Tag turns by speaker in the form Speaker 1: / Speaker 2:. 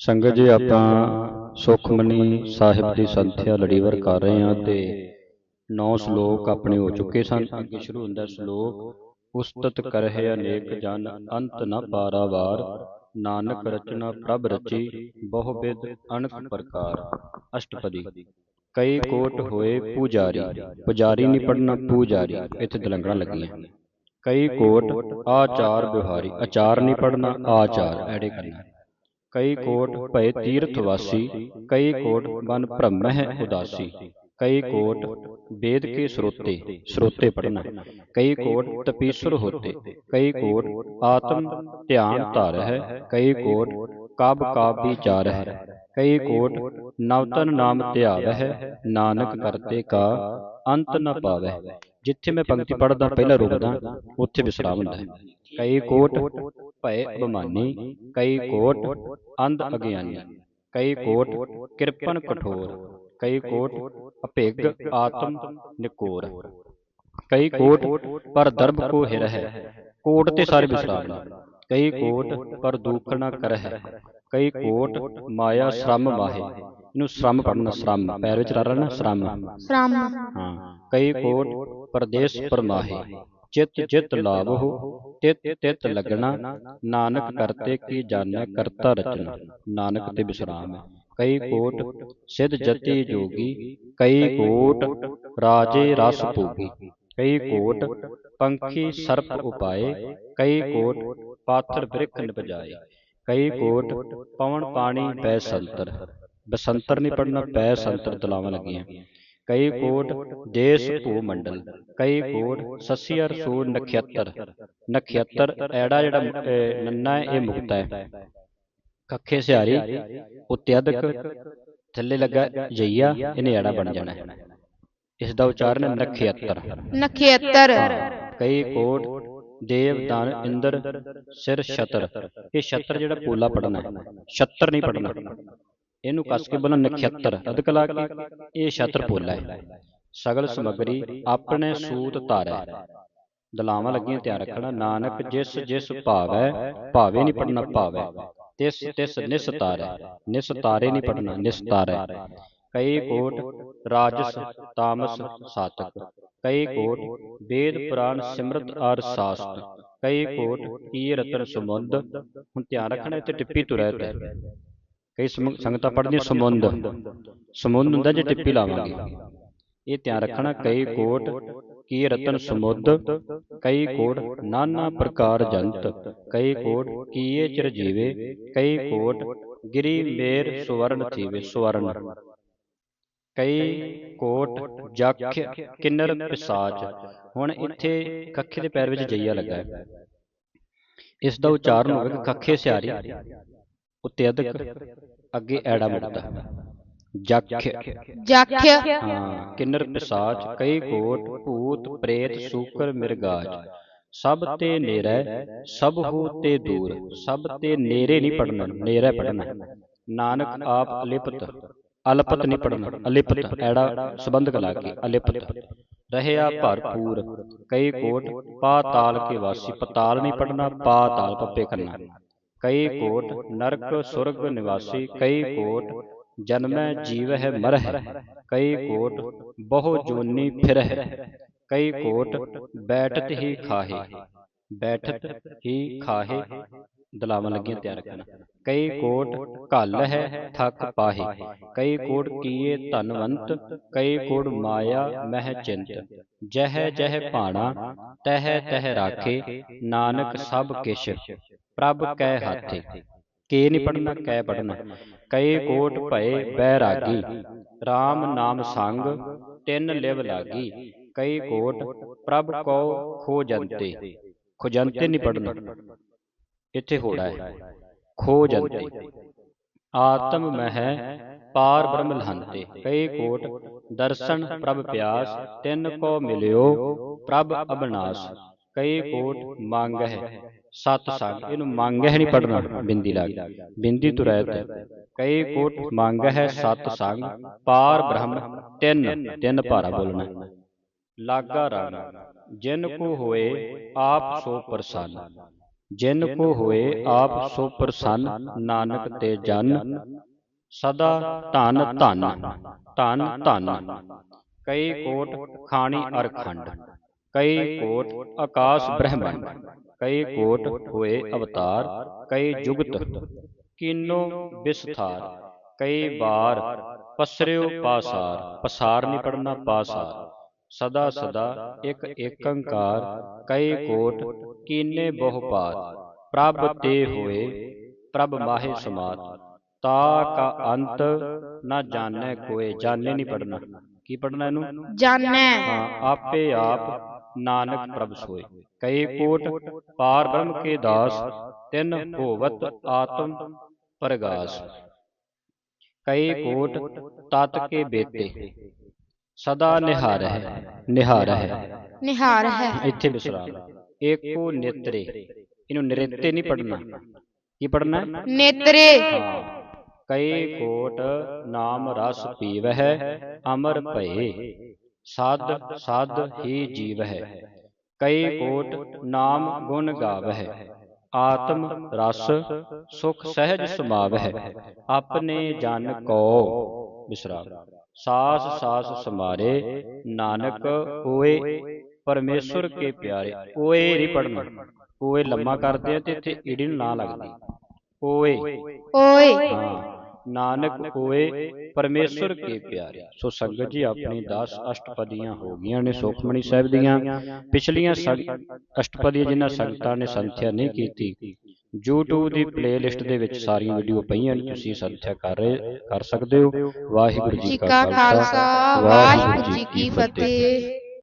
Speaker 1: ਸੰਗਤ ਜੀ ਆਪਾਂ ਸੁਖਮਨੀ ਸਾਹਿਬ ਦੀ ਸੰਥਿਆ ਲੜੀਵਾਰ ਕਰ ਰਹੇ ਹਾਂ ਤੇ ਨੌ ਸ਼ਲੋਕ ਆਪਣੇ ਹੋ ਚੁੱਕੇ ਸਨ। ਅੱਗੇ ਸ਼ੁਰੂ ਹੁੰਦਾ ਸ਼ਲੋਕ ਉਸਤਤ ਕਰਹਿ ਅਨੇਕ ਜਨ ਅੰਤ ਨ ਪਾਰਾਵਾਰ ਨਾਨਕ ਰਚਨਾ ਪ੍ਰਭ ਰਚੀ ਬਹੁ ਵਿਦ ਅਨਕ ਪ੍ਰਕਾਰ। ਅਸ਼ਟਪਦੀ ਕਈ ਕੋਟ ਹੋਏ ਪੂਜਾਰੀ ਪੁਜਾਰੀ ਨਹੀਂ ਪੜਨਾ ਪੂਜਾਰੀ ਇੱਥੇ ਦਲੰਗਣਾ ਲੱਗੀਆਂ ਕਈ ਕੋਟ ਆਚਾਰ ਵਿਵਹਾਰੀ ਆਚਾਰ ਨਹੀਂ ਪੜਨਾ ਆਚਾਰ ਐੜੇ ਕਰਨਾ। ਕਈ ਕੋਟ ਭਏ ਤੀਰਥ ਵਾਸੀ ਕਈ ਕੋਟ ਮਨ ਭ੍ਰਮਹਿ ਉਦਾਸੀ ਕਈ ਕੋਟ ਵੇਦ ਕੇ ਸਰੋਤੇ ਸਰੋਤੇ ਪੜਨਾ ਕਈ ਕੋਟ ਤਪੀਸੁਰ ਹੋਤੇ ਕਈ ਕੋਟ ਆਤਮ ਧਿਆਨ ਧਾਰ ਹੈ ਕਈ ਕੋਟ ਕਬ ਕਾਬ ਵਿਚਾਰ ਹੈ। ਕਈ ਕੋਟ ਨਵਤਨ ਨਾਮ ਧਿਆਵ ਹੈ ਨਾਨਕ ਕਰਤੇ ਕਾ ਅੰਤ ਨ ਪਾਵੈ। ਜਿੱਥੇ ਮੈਂ ਪੰਕਤੀ ਪੜਦਾ ਪਹਿਲਾਂ ਰੁਕਦਾ ਉੱਥੇ ਵਿਸਰਾਮ ਹੁੰਦਾ। ਹੈ ਕਈ ਕੋਟ ਭਏ ਅਭਿਮਾਨੀ ਕਈ ਕੋਟ ਅੰਧ ਅਗਿਆਨੀ ਕਈ ਕੋਟ ਕਿਰਪਨ ਕਠੋਰ ਕਈ ਕੋਟ ਅਭਿਗ ਆਤਮ ਨਿਕੋਰ ਕਈ ਕੋਟ ਪਰ ਦਰਬ ਕੋ ਹਿਰ ਹੈ ਕੋਟ ਤੇ ਸਾਰੇ ਵਿਸਰਾਮ ਕਈ ਕੋਟ ਪਰ ਦੁਖ ਨ ਕਰਹਿ ਕਈ ਕੋਟ ਮਾਇਆ ਸ਼ਰਮ ਮਾਹੇ ਇਹਨੂੰ ਸ਼ਰਮ ਪੜਨਾ ਸ਼ਰਮ ਪੈਰ ਵਿੱਚ ਰਾ ਨਾ ਸ਼ਰਮ।
Speaker 2: ਸ਼ਰਮ।
Speaker 1: ਹਾਂ ਕਈ ਕੋਟ ਪਰਦੇਸ ਪਰਮਾਹੇ ਚਿਤ ਚਿਤ ਲਾਭੋ ਤਿਤ ਤਿਤ ਲਗਣਾ ਨਾਨਕ ਕਰਤੇ ਕੀ ਜਾਣੈ ਕਰਤਾ ਰਚਨਾ। ਨਾਨਕ ਤੇ ਵਿਸਰਾਮ ਹੈ। ਕਈ ਕੋਟ ਸਿਧ ਜਤੀ ਜੋਗੀ ਕਈ ਕੋਟ ਰਾਜੇ ਰਸ ਭੋਗੀ। ਕਈ ਕੋਟ ਪੰਖੀ ਸਰਪ ਉਪਾਏ। ਕਈ ਕੋਟ ਪਾਥਰ ਬ੍ਰਿਖ ਨਿਪਜਾਏ ਕਈ ਕੋਟ ਪਵਨ ਪਾਣੀ ਪੈ ਸੰਤਰ। ਬਸੰਤਰ ਨਹੀਂ ਪੜਨਾ ਪੈ ਸੰਤਰ ਦਲਾਵਾਂ ਲੱਗੀਆਂ। ਕਈ ਕੋਟ ਦੇਸ ਭੂ ਮੰਡਲ ਕਈ ਕੋਟ ਸਸੀਅਰ ਸੂ ਨਖਿਅਤਰ ਨਖਿਅਤਰ ਐੜਾ ਜਿਹੜਾ ਨੰਨਾ ਹੈ ਇਹ ਮੁਕਤਾ ਹੈ। ਕੱਖੇ ਸਿਹਾਰੀ ਉੱਤੇ ਅਧਕ ਥੱਲੇ ਲੱਗਾ ਜਈਆ ਇਹਨੇ ਐੜਾ ਬਣ ਜਾਣਾ ਹੈ। ਇਸ ਦਾ ਉਚਾਰਨ ਹੈ ਨਖਿਅਤਰ।
Speaker 2: ਨਖੇਤਰ
Speaker 1: ਕਈ ਕੋਟ ਦੇਵ ਦਾਨ ਇੰਦਰ ਸਿਰ ਛਤਰ। ਇਹ ਛਤਰ ਜਿਹੜਾ ਪੋਲਾ ਪੜਨਾ ਹੈ। ਛਤਰ ਨਹੀਂ ਪੜਨਾ। ਇਹਨੂੰ ਕੱਸ ਕੇ ਬੋਲਣਾ ਨਖਿਅਤਰ ਅਧਕ ਲਾ ਕੇ? ਇਹ ਛਤਰ ਪੋਲਾ ਹੈ। ਸਗਲ ਸਮਗਰੀ ਆਪਣੇ ਸੂਤ ਧਾਰੈ ਦਲਾਵਾਂ ਲੱਗੀਆਂ ਧਿਆਨ ਰੱਖਣਾ। ਨਾਨਕ ਜਿਸ ਜਿਸ ਭਾਵੈ ਭਾਵੇ ਨਹੀਂ ਪੜਨਾ ਭਾਵੈ ਤਿਸ ਤਿਸ ਨਿਸਤਾਰੈ ਨਿਸਤਾਰੇ ਨਹੀਂ ਪੜਨਾ ਨਿਸਤਾਰੈ ਕਈ ਕੋਟ ਰਾਜਸ ਤਾਮਸ ਸਾਤਕ। ਕਈ ਕੋਟ ਵੇਦ ਪੁਰਾਣ ਸਿਮਰਤ ਅਰ ਸਾਸਤ। ਕਈ ਕੋਟ ਕੀ ਰਤਨ ਸਮੁੰਦ ਹੁਣ ਧਿਆਨ ਰੱਖਣਾ ਇੱਥੇ ਟਿੱਪੀ ਤੁਰੈ ਤੇ ਕਈ ਸੰਗਤਾਂ ਪੜ੍ਹਦੀਆਂ ਸਮੁੰਦ। ਸਮੁੰਦ। ਹੁੰਦਾ ਜੇ ਟਿੱਪੀ ਲਾਵਾਂਗੇ। ਇਹ ਧਿਆਨ ਰੱਖਣਾ ਕਈ ਕੋਟ ਕੀ ਰਤਨ ਸਮੁੱਦ ਕਈ ਕੋਟ ਨਾਨਾ ਪ੍ਰਕਾਰ ਜੰਤ। ਕਈ ਕੋਟ ਕੀਏ ਚਿਰ ਜੀਵੇ ਕਈ ਕੋਟ ਗਿਰੀ ਮੇਰ ਸੁਵਰਨ ਥੀਵੇ ਸੁਵਰਨ। ਕਈ ਕੋਟ ਜਖ ਕਿੰਨਰ ਪਿਸਾਚ। ਹੁਣ ਇੱਥੇ ਕੱਖੇ ਦੇ ਪੈਰ ਵਿੱਚ ਜਈਆ ਲੱਗਾ ਹੈ। ਇਸ ਦਾ ਉਚਾਰਨ ਹੋਵੇਗਾ ਕੱਖੇ ਸਿਆਰੀ। ਉੱਤੇ ਅਧਕ ਅੱਗੇ ਐੜਾ ਮੁੜਦਾ ਜਖ
Speaker 2: ਜਖ
Speaker 1: ਹਾਂ। ਕਿੰਨਰ ਪਿਸਾਚ ਕਈ ਕੋਟ ਭੂਤ ਪ੍ਰੇਤ ਸੂਕਰ ਮਿਰਗਾਜ। ਸਭ ਤੇ ਨੇਰੈ ਸਭ ਹੂ ਤੇ ਦੂਰ। ਸਭ ਤੇ ਨੇਰੇ ਨਹੀਂ ਪੜਨਾ ਨੇਰੈ ਪੜਨਾ ਨਾਨਕ ਆਪ ਅਲਿਪਤ ਅਲਪਤ ਨਹੀਂ ਪੜਨਾ ਅਲਿਪਤ। ਐੜਾ ਸੰਬੰਧਕ ਲਾ ਕੇ ਅਲਿਪਤ। ਰਹਿਆ ਭਰਪੂਰ। ਕਈ ਕੋਟ ਪਾਤਾਲ ਕੇ ਵਾਸੀ। ਪਤਾਲ ਨਹੀਂ ਪੜਨਾ ਪਾਤਾਲ ਪੱਪੇ ਕਰਨਾ। ਕਈ ਕੋਟ ਨਰਕ ਸੁਰਗ ਨਿਵਾਸੀ ਕਈ ਕੋਟ ਜਨਮੈ ਜੀਵਹਿ ਮਰਹਿ ਕਈ ਕੋਟ ਬਹੁ ਜੋਨੀ ਫਿਰਹਿ ਕਈ ਕੋਟ ਬੈਠਤ ਹੀ ਖਾਹੇ ਬੈਠਤ ਹੀ ਖਾਹੇ ਦਲਾਵਾਂ ਲੱਗੀਆਂ ਤਿਆਰ ਰੱਖਣਾ। ਕਈ ਕੋਟ ਘਲ ਹੈ ਥਕ ਪਾਹੇ। ਕਈ ਕੋਟ ਕੀਏ ਧਨਵੰਤ ਕਈ ਕੋਟ ਮਾਇਆ ਮਹਿ ਚਿੰਤ। ਜਹ ਜਹ ਭਾਣਾ ਤਹ ਤਹ ਰਾਖੇ ਨਾਨਕ ਸਭ ਕਿਛ ਪ੍ਰਭ ਕੈ ਹਾਥੇ। ਕੇ ਨਹੀਂ ਪੜਨਾ ਕੈ ਪੜਨਾ ਕਈ ਕੋਟ ਭਏ ਬੈਰਾਗੀ। RAM ਨਾਮ ਸੰਗ ਤਿੰਨ ਲਿਵ ਲਾਗੀ। ਕਈ ਕੋਟ ਪ੍ਰਭ ਕੋ ਖੋ ਜੰਤੇ ਖੋਜੰਤੇ। ਨਹੀਂ ਪੜਨਾ ਇੱਥੇ ਹੋੜਾ ਹੈ। ਖੋ ਜੰਤੇ ਆਤਮ ਮਹਿ ਪਾਰ ਬ੍ਰਹਮ ਲਹੰਤੇ ਕਈ ਕੋਟ ਦਰਸ਼ਨ ਪ੍ਰਭ ਪਿਆਸ, ਤਿੰਨ ਕੋ ਮਿਲਿਓ ਪ੍ਰਭ ਅਬਨਾਸ, ਕਈ ਕੋਟ ਮੰਗ ਸਤ ਸੰਗ, ਇਹਨੂੰ ਮੰਗ ਨਹੀਂ ਪੜਨਾ ਬਿੰਦੀ ਲਾ ਕੇ। ਬਿੰਦੀ ਤੋਂ ਰਹਿਤ ਹੈ ਕਈ ਕੋਟ ਮੰਗ ਹੈ ਸਤ ਸੰਗ, ਪਾਰ ਬ੍ਰਹਮ, ਤਿੰਨ ਤਿੰਨ ਭਾਰਾ ਬੋਲਣਾ। ਲਾਗਾ ਰੰਗ ਜਿਨ ਕੋ ਹੋਏ, ਆਪ ਸੋ ਪ੍ਰਸੰਨ। ਜਿਨ ਕੋ ਹੋਏ ਆਪ ਸੋ ਪ੍ਰਸੰਨ ਨਾਨਕ ਤੇ ਜਨ। ਸਦਾ ਧਨ ਧਨ ਧਨ ਧਨ ਕਈ ਕੋਟ ਖਾਣੀ ਅਰ ਖੰਡ ਕਈ ਕੋਟ ਆਕਾਸ਼ ਬ੍ਰਹਮੰਡ। ਕਈ ਕੋਟ ਹੋਏ ਅਵਤਾਰ। ਕਈ ਜੁਗਤ। ਕੀਨੋ ਵਿਸਥਾਰ ਕਈ ਬਾਰ ਪਸਰਿਓ ਪਾਸਾਰ। ਪਸਾਰ। ਨਹੀਂ ਪੜਨਾ ਪਾਸਾਰ। ਸਦਾ ਸਦਾ ਇੱਕ ਏਕੰਕਾਰ ਕਈ ਕੋਟ ਕੀਨੇ ਬਹੁ ਪਾਤ ਪ੍ਰਭ ਤੇ ਹੋਏ ਪ੍ਰਭ ਮਾਹੇ ਸਮਾਤ। ਤਾ ਕਾ ਅੰਤ ਨਾ ਜਾਣੈ ਕੋਏ ਜਾਣੇ ਨਹੀਂ ਪੜਨਾ ਕੀ ਪੜਨਾ ਇਹਨੂੰ?
Speaker 2: ਜਾਣੈ।
Speaker 1: ਹਾਂ ਆਪੇ ਆਪ ਨਾਨਕ ਪ੍ਰਭ ਸੋਏ। ਕਈ ਕੋਟ ਪਾਰ ਬ੍ਰਹਮ ਕੇ ਦਾਸ ਤਿਨ ਹੋਵਤ ਆਤਮ ਪ੍ਰਗਾਸ। ਕਈ ਕੋਟ ਤਤ ਕੇ ਬੇਤੇ ਸਦਾ ਨਿਹਾਰ ਹੈ ਨਿਹਾਰ ਹੈ
Speaker 2: ਨਿਹਾਰ ਹੈ।
Speaker 1: ਇੱਥੇ ਵਿਸਰਾਮ ਏਕੋ ਨੇਤਰੇ। ਇਹਨੂੰ ਨ੍ਰਿਤੇ ਨਹੀਂ ਪੜਨਾ ਕੀ ਪੜਨਾ
Speaker 2: ਨੇਤਰੇ।
Speaker 1: ਹਾਂ। ਕਈ ਕੋਟ ਨਾਮ ਰਸ ਪੀਵਹਿ ਅਮਰ ਭਏ। ਸਦ ਸਦ ਹੀ ਜੀਵਹਿ। ਕਈ ਕੋਟ ਨਾਮ ਗੁਣ ਗਾਵਹਿ। ਆਤਮ ਰਸ ਸੁਖ ਸਹਿਜ ਸਮਾਵਹਿ। ਆਪਣੇ ਜਨ ਕੋ। ਵਿਸਰਾਮ ਸਾਸ ਸਾਸ ਸਮਾਰੇ ਨਾਨਕ ਓਏ ਪਰਮੇਸ਼ਰ ਕੇ ਪਿਆਰੇ ਓਏ ਨਹੀਂ ਪੜਨਾ ਓਏ ਲੰਮਾ ਕਰਦੇ ਆ ਤੇ ਇੱਥੇ ਈੜੀ ਨੂੰ ਨਾ ਲੱਗਦੀ। ਓਏ।
Speaker 2: ਓਏ
Speaker 1: ਨਾਨਕ ਹੋਏ ਪਰਮੇਸ਼ਰ ਕੇ ਪਿਆਰੇ। ਸੋ ਸੰਗਤ ਜੀ ਆਪਣੀ 10 ਅਸ਼ਟਪਦੀਆਂ ਹੋ ਗਈਆਂ ਨੇ ਸੁਖਮਣੀ ਸਾਹਿਬ ਦੀਆਂ। ਪਿਛਲੀਆਂ ਅਸ਼ਟਪਦੀਆਂ ਜਿਨ੍ਹਾਂ ਸੰਗਤਾਂ ਨੇ ਸੰਥਿਆ ਨਹੀਂ ਕੀਤੀ YouTube ਦੀ ਪਲੇਲਿਸਟ ਦੇ ਵਿੱਚ ਸਾਰੀਆਂ ਵੀਡੀਓ ਪਈਆਂ ਨੇ ਤੁਸੀਂ ਸੰਥਿਆ ਕਰ ਰਹੇ ਕਰ ਸਕਦੇ ਹੋ। ਵਾਹਿਗੁਰੂ
Speaker 2: ਜੀ ਕਾ ਖਾਲਸਾ ਵਾਹਿਗੁਰੂ ਜੀ ਕੀ ਫਤਿਹ।